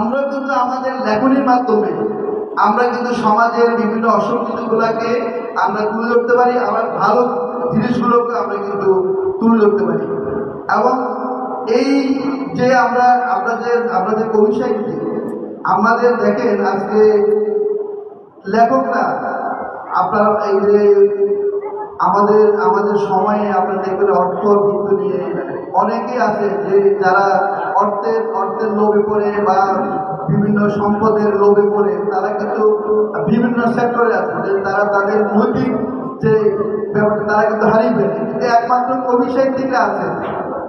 আমরা কিন্তু আমাদের লেখনীর মাধ্যমে, আমরা কিন্তু সমাজের বিভিন্ন অসঙ্গতিগুলোকে আমরা তুলে ধরতে পারি, আবার ভালো জিনিসগুলোকে আমরা কিন্তু তুলে ধরতে পারি। এবং এই যে আমরা আমরা যে কবি সাহিত্যিক, আমাদের দেখেন আজকে লেখকরা, আপনার এই যে আমাদের আমাদের সময়ে আপনার দেখবেন অর্থ বিত্ত নিয়ে অনেকেই আছে যে যারা অর্থের অর্থের লোভে পড়ে বা বিভিন্ন সম্পদের লোভে পড়ে, তারা কিন্তু বিভিন্ন সেক্টরে আছে তারা তাদের নৈতিক যে ব্যাপারটা, তারা কিন্তু হারিয়ে ফেলে। কিন্তু একমাত্র কবি সাহিত্যিকরা আছে।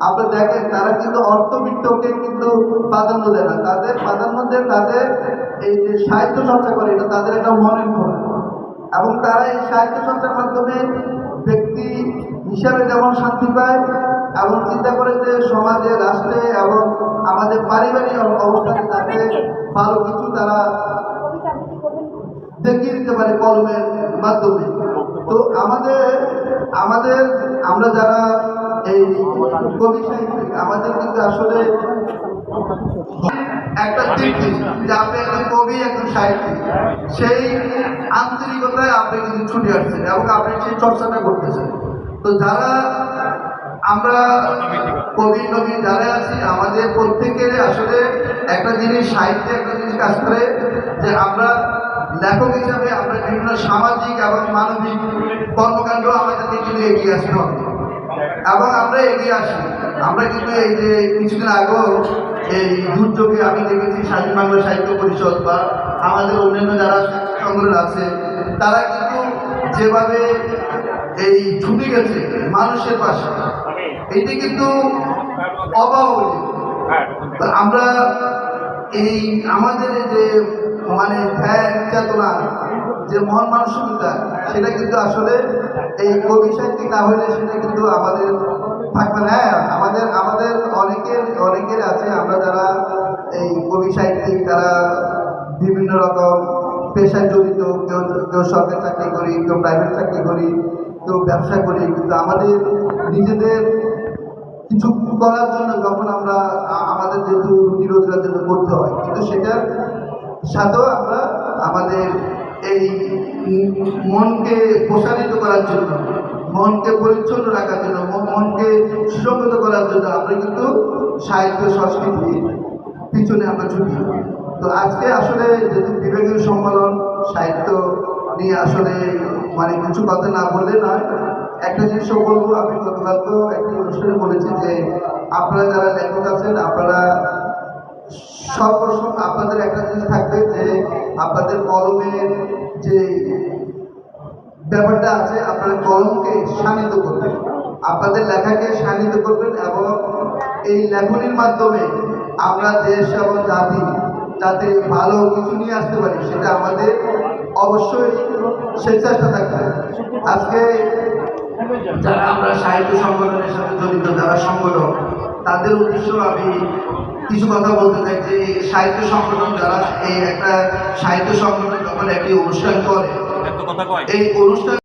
আপনি দেখেন, তারা কিন্তু অর্থবিত্তকে কিন্তু প্রাধান্য দেয় না। তাদের প্রাধান্য দেয় তাদের এই যে সাহিত্য চর্চা করে, এটা তাদের একটা মনের খোলা এবং তারা এই সাহিত্য চর্চার মাধ্যমে ব্যক্তি হিসাবে যেমন শান্তি পায় এবং চিন্তা করে যে সমাজে, রাষ্ট্রে এবং আমাদের পারিবারিক অব- অবস্থানে তাতে ভালো কিছু তারা দেখিয়ে দিতে পারে কলমের মাধ্যমে। তো আমাদের আমাদের, আমরা যারা এই কবি সাহিত্যিক, আমাদের কিন্তু আসলে একটা দিক যে আপনি একজন কবি, একজন সাহিত্যিক, সেই আন্তরিকতায় আপনি কিন্তু ছুটে আসছেন এবং আপনি সেই চর্চাটা করতেছেন। তো যারা আমরা কবি নবী যারা আছি, আমাদের প্রত্যেকের আসলে একটা জিনিস, সাহিত্যে একটা জিনিস কাজ করে যে আমরা লেখক হিসাবে আমরা বিভিন্ন সামাজিক এবং মানবিক কর্মকাণ্ড আমাদেরকে কিন্তু এগিয়ে আসতে হবে। এবং আমরা এগিয়ে আসি। আমরা কিন্তু এই যে কিছুদিন আগেও এই দুর্যোগে আমি দেখেছি স্বাধীন বাংলা সাহিত্য পরিষদ বা আমাদের অন্যান্য যারা সংগ্রহ আছে, তারা কিন্তু যেভাবে এই ছুটে গেছে, মানুষের পাশে। এটি কিন্তু অভাবনীয়। তো আমরা এই আমাদের যে মানে ধ্যান চেতনা, যে মহান মানসিকতা, সেটা কিন্তু আসলে এই কবি সাহিত্যিক না হলে সেটা কিন্তু আমাদের থাকবে না। হ্যাঁ আমাদের আমাদের অনেকের অনেকের আছে, আমরা যারা এই কবি সাহিত্যিক, তারা বিভিন্ন রকম পেশায় জড়িত, কেউ কেউ সরকারি চাকরি করি, কেউ প্রাইভেট চাকরি করি ব্যবসা করি, কিন্তু আমাদের নিজেদের কিছু করার জন্য যখন আমরা আমাদের যেহেতু রুটি রোজগার জন্য করতে হয়, কিন্তু সেটার সাথেও আমরা আমাদের এই মনকে প্রসারিত করার জন্য, মনকে পরিচ্ছন্ন রাখার জন্য মন- মনকে সুসংগত করার জন্য আমরা কিন্তু সাহিত্য, সংস্কৃতি পিছনে আমরা ছুটি তো আজকে আসলে যেহেতু বিভাগীয় সম্মেলন, সাহিত্য নিয়ে আসলে মানে কিছু কথা না বললে নয়। একটা জিনিসও বলব, আমি গতকাল তো একটি অনুষ্ঠানে বলেছি যে আপনারা যারা লেখক আছেন, আপনারা সর্বসময় আপনাদের একটা জিনিস থাকবে যে আপনাদের কলমের যে ব্যাপারটা আছে, আপনারা কলমকে শানিত করবেন। আপনাদের লেখাকে শানিত করবেন এবং এই লেখনির মাধ্যমে আমরা দেশ এবং জাতি যাতে ভালো কিছু নিয়ে আসতে পারি সেটা আমাদের অবশ্যই সেই চেষ্টা থাকবে। আজকে যারা আমরা সাহিত্য সংগঠনের সাথে জড়িত যারা সংগঠন তাদের উদ্দেশ্য আমি কিছু কথা বলতে চাই যে সাহিত্য সংগঠন যারা এই একটা সাহিত্য সংগঠন যখন একটি অনুষ্ঠান করে এই অনুষ্ঠান